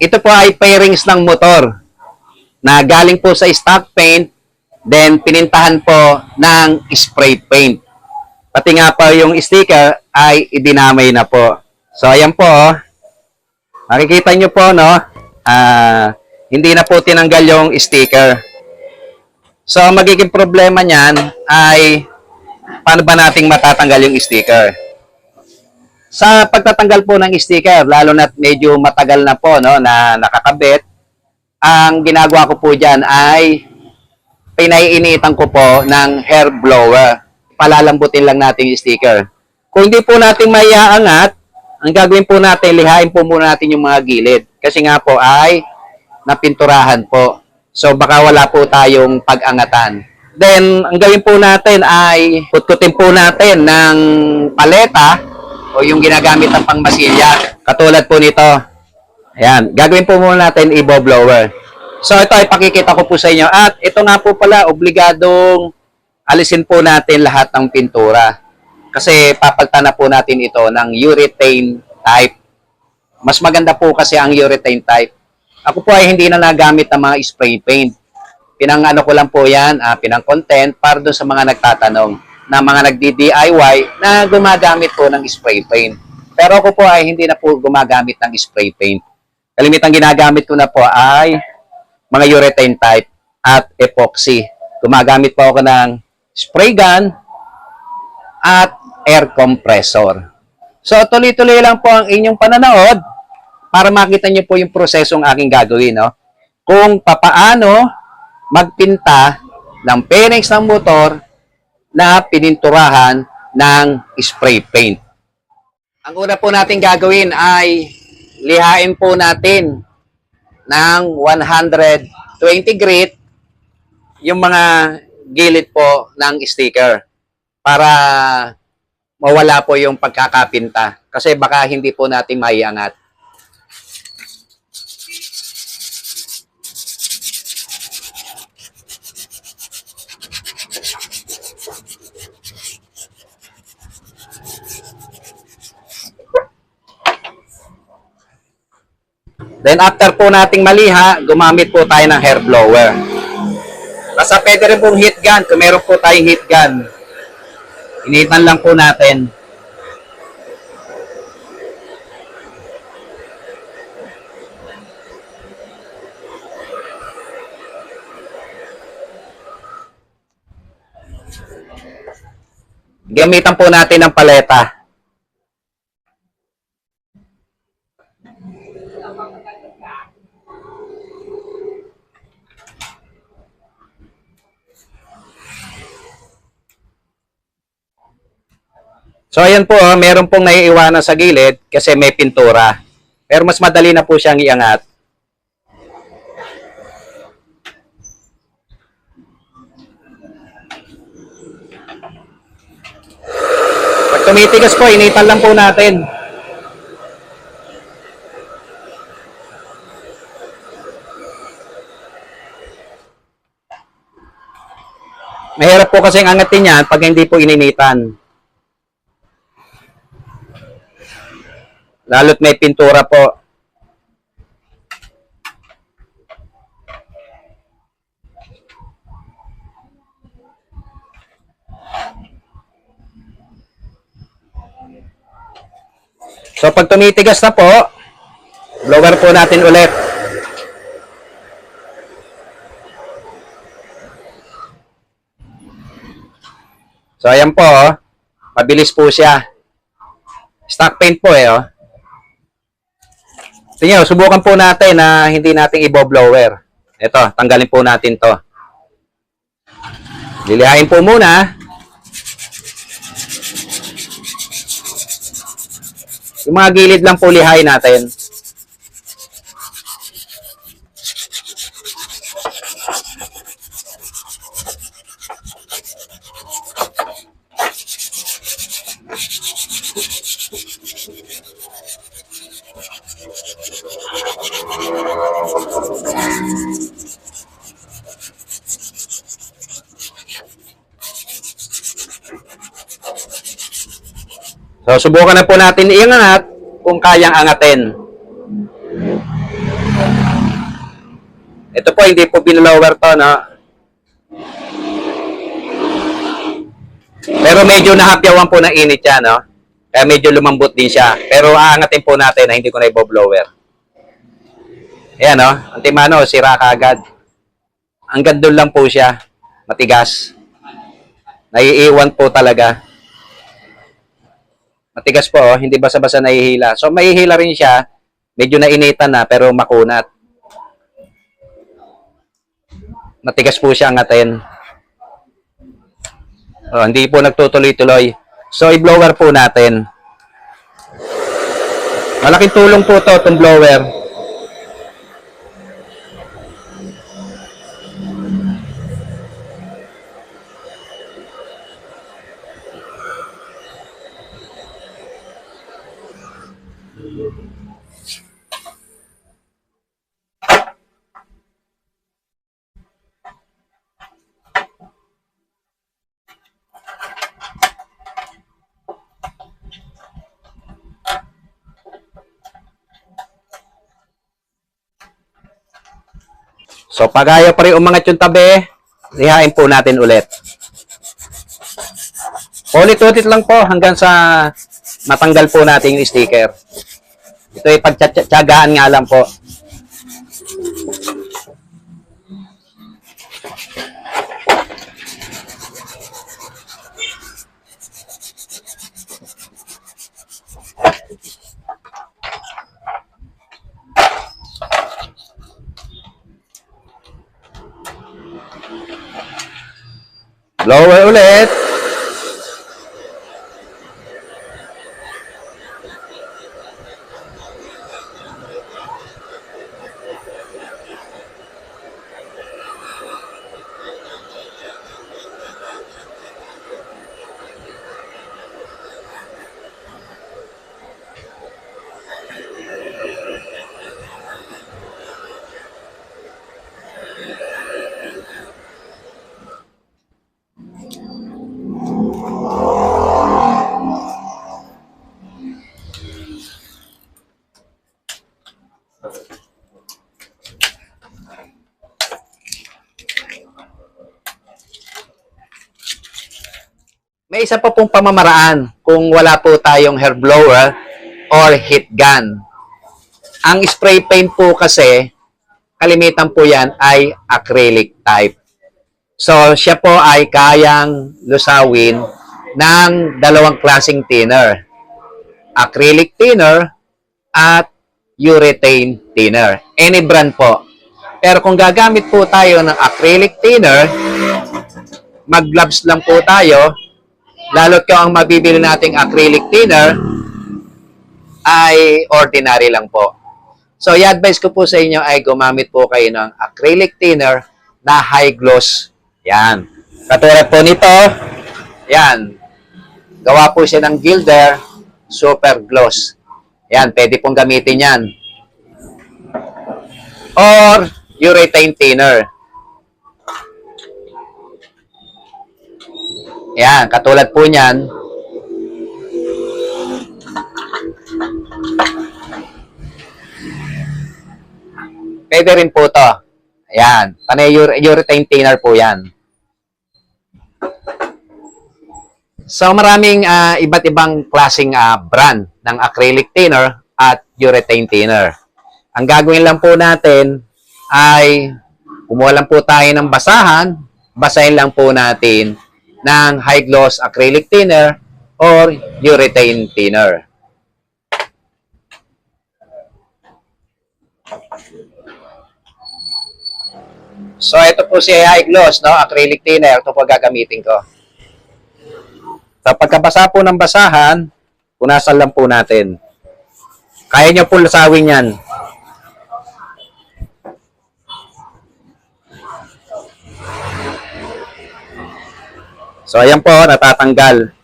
ito po ay pairings ng motor na galing po sa stock paint, then pinintahan po ng spray paint. Pati nga po yung sticker ay idinamay na po. So, ayan po. oh. Makikita nyo po, no? Ah, hindi na po tinanggal yung sticker. So, magiging problema niyan ay paano ba nating matatanggal yung sticker? Sa pagtatanggal po ng sticker, lalo na medyo matagal na po no, na nakakabit, ang ginagawa ko po dyan ay pinaiinitan ko po ng hair blower. Palalambutin lang natin yung sticker. Kung hindi po natin maiaangat, ang gagawin po natin, lihain po muna natin yung mga gilid. Kasi nga po ay napinturahan po. So baka wala po tayong pag-angatan. Then, ang gawin po natin ay putkutin po natin ng paleta o yung ginagamit ng pangmasilya. Katulad po nito. Ayan, gagawin po muna natin i blower. So ito ay pakikita ko po sa inyo. At ito nga po pala, obligadong alisin po natin lahat ng pintura. Kasi papagtan na po natin ito ng urethane type. Mas maganda po kasi ang urethane type. Ako po ay hindi na nagamit ng mga spray paint. Pinang ano ko lang po yan, ah, pinang content para doon sa mga nagtatanong na mga nagdi-DIY na gumagamit po ng spray paint. Pero ako po ay hindi na po gumagamit ng spray paint. Kalimitang ginagamit ko na po ay mga urethane type at epoxy. Gumagamit po ako ng spray gun at air compressor. So, tuloy-tuloy lang po ang inyong pananood para makita niyo po yung prosesong aking gagawin, no? Kung papaano magpinta ng pairings ng motor na pininturahan ng spray paint. Ang una po natin gagawin ay lihain po natin ng 120 grit yung mga gilid po ng sticker para mawala po yung pagkakapinta kasi baka hindi po natin maiangat. Then after po nating maliha, gumamit po tayo ng hair blower. Basta pwede rin pong heat gun. Kung meron po tayong heat gun, initan lang po natin. Gamitan po natin ng paleta. So ayan po, ah, meron pong naiiwanan sa gilid kasi may pintura. Pero mas madali na po siyang iangat. Pag tumitigas po, initan lang po natin. Mahirap po kasi ang angatin yan pag hindi po ininitan. Lalo't may pintura po. So pag tumitigas na po, blower po natin ulit. So ayan po, oh. mabilis po siya. Stock paint po eh, oh. Tingnan, subukan po natin na hindi natin i-blower. Ito, tanggalin po natin to. Lilihain po muna. Yung mga gilid lang po lihain natin. So, subukan na po natin iangat kung kayang angatin. Ito po, hindi po binlower to, no? Pero medyo nahapyawan po ng init siya, no? Kaya medyo lumambot din siya. Pero aangatin po natin na hindi ko na i-blower. Ayan, no? Ang timano, sira kaagad. Ang gandun lang po siya. Matigas. Naiiwan po talaga. Matigas po, oh. hindi basa-basa nahihila. So, mahihila rin siya. Medyo nainitan na, pero makunat. Matigas po siya angatin. Oh, hindi po nagtutuloy-tuloy. So, i-blower po natin. Malaking tulong po to, itong blower. So, pag ayaw pa rin umangat yung tabi, lihain po natin ulit. Ulit-ulit lang po hanggang sa matanggal po natin yung sticker. Ito ay pagtsatsagaan nga lang po. Blower ulit. May isa pa pong pamamaraan kung wala po tayong hair blower or heat gun. Ang spray paint po kasi, kalimitan po yan ay acrylic type. So, siya po ay kayang lusawin ng dalawang klaseng thinner. Acrylic thinner at urethane thinner. Any brand po. Pero kung gagamit po tayo ng acrylic thinner, mag-gloves lang po tayo, lalo't kung ang mabibili nating acrylic thinner ay ordinary lang po. So, i-advise ko po sa inyo ay gumamit po kayo ng acrylic thinner na high gloss. Yan. Katulad po nito, yan. Gawa po siya ng Gilder Super Gloss. Yan, pwede pong gamitin yan. Or urethane thinner. Yan, katulad po niyan. Pwede rin po to. Ayan. Panay ur- urethane thinner po yan. So maraming ah, iba't ibang klaseng ah, brand ng acrylic thinner at urethane thinner. Ang gagawin lang po natin ay kumuha lang po tayo ng basahan, basahin lang po natin ng high gloss acrylic thinner or urethane thinner. So ito po si high gloss, no? Acrylic thinner. Ito po gagamitin ko. So pagkabasa po ng basahan, punasan lang po natin. Kaya nyo po lasawin yan. So ayan po, natatanggal.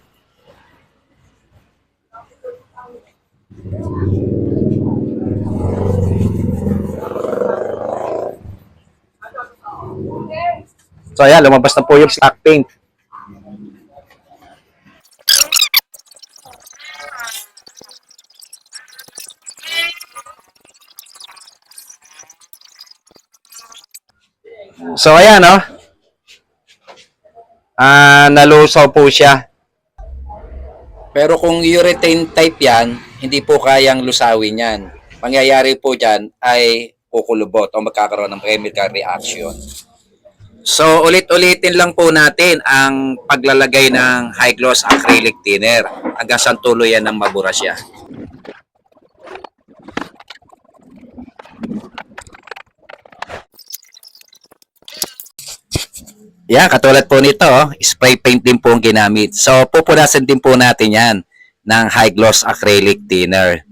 So ayan, lumabas na po yung stock paint. So, ayan, no? Ah, nalusaw po siya. Pero kung urethane type yan, hindi po kayang lusawin yan. Mangyayari po dyan ay kukulubot o magkakaroon ng chemical reaction. So, ulit-ulitin lang po natin ang paglalagay ng high gloss acrylic thinner hanggang sa tuluyan ng mabura siya. Yan, katulad po nito, spray paint din po ang ginamit. So, pupunasan din po natin yan ng high gloss acrylic thinner.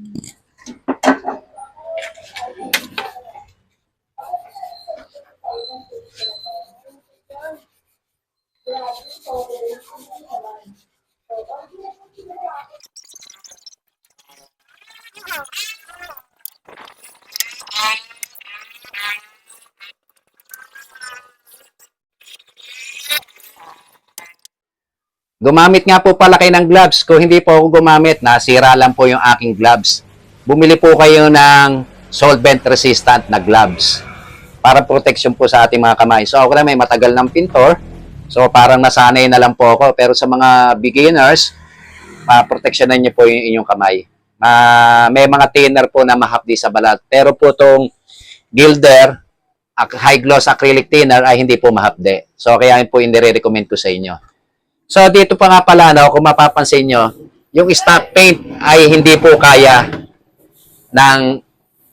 Gumamit nga po pala kayo ng gloves. Kung hindi po ako gumamit, nasira lang po yung aking gloves. Bumili po kayo ng solvent resistant na gloves para protection po sa ating mga kamay. So ako na may matagal ng pintor. So parang nasanay na lang po ako. Pero sa mga beginners, ma-protectionan niyo po yung inyong kamay. Ma may mga thinner po na mahapdi sa balat. Pero po tong Gilder, high gloss acrylic thinner ay hindi po mahapde. So kaya po hindi-recommend ko sa inyo. So dito pa nga pala no, kung mapapansin nyo, yung stock paint ay hindi po kaya ng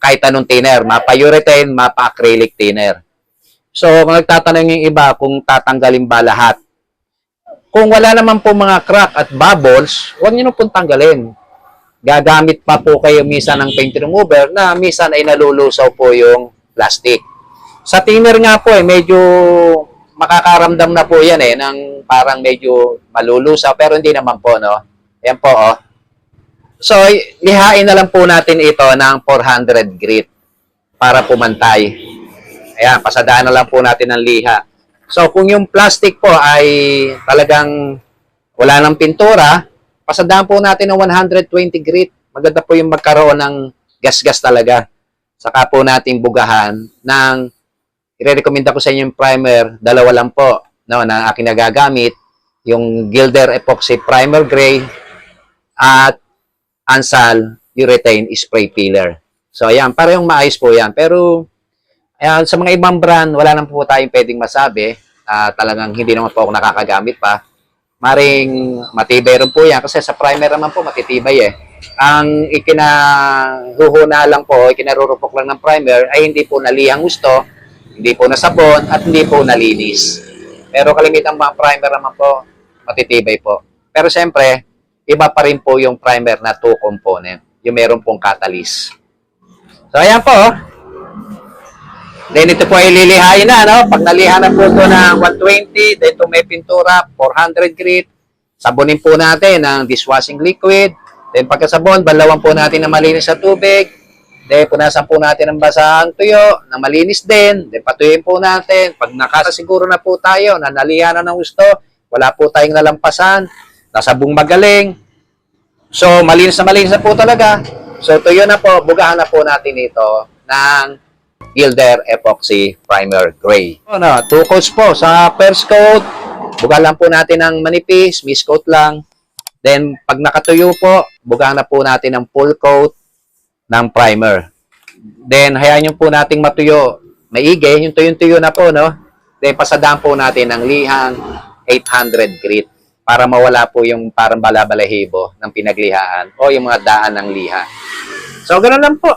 kahit anong thinner, mapa-urethane, mapa-acrylic thinner. So kung nagtatanong yung iba kung tatanggalin ba lahat, kung wala naman po mga crack at bubbles, huwag nyo pong tanggalin. Gagamit pa po kayo minsan ng paint remover na minsan ay nalulusaw po yung plastic. Sa thinner nga po eh, medyo makakaramdam na po yan eh, ng parang medyo malulusaw, pero hindi naman po, no? Yan po, oh. So, lihain na lang po natin ito ng 400 grit para pumantay. Ayan, pasadaan na lang po natin ng liha. So, kung yung plastic po ay talagang wala ng pintura, pasadaan po natin ng 120 grit. Maganda po yung magkaroon ng gas-gas talaga. Saka po natin bugahan ng i-recommend ko sa inyo yung primer, dalawa lang po, no, na aking nagagamit, yung Gilder Epoxy Primer Gray at Ansal Urethane Spray Peeler. So, ayan, parehong maayos po yan. Pero, ayan, sa mga ibang brand, wala naman po tayong pwedeng masabi. Ah, talagang hindi naman po ako nakakagamit pa. Maring matibay rin po yan kasi sa primer naman po matitibay eh. Ang ikinahuhuna lang po, ikinarurupok lang ng primer ay hindi po nalihang gusto, hindi po nasabon, at hindi po nalinis. Pero kalimitan mga primer naman po, matitibay po. Pero siyempre, iba pa rin po yung primer na two component. Yung meron pong catalyst. So, ayan po. oh. Then ito po ay lilihain na, no? Pag naliha na po ito ng 120, then ito may pintura, 400 grit. Sabunin po natin ng dishwashing liquid. Then pagkasabon, balawan po natin na malinis sa tubig. Then punasan po natin ng basahang tuyo na malinis din. Then patuyuin po natin. Pag nakasiguro na po tayo na naliha na ng gusto, wala po tayong nalampasan, nasabong magaling. So, malinis na malinis na po talaga. So, tuyo na po, bugahan na po natin ito ng Gilder Epoxy Primer Gray. Ano, two coats po. Sa first coat, buga lang po natin ng manipis, miss coat lang. Then, pag nakatuyo po, bugahan na po natin ng full coat ng primer. Then, hayaan nyo po nating matuyo. Maigi, yung tuyo-tuyo na po, no? Then, pasadaan po natin ng lihang 800 grit para mawala po yung parang balabalahibo ng pinaglihaan o yung mga daan ng liha. So, ganun lang po.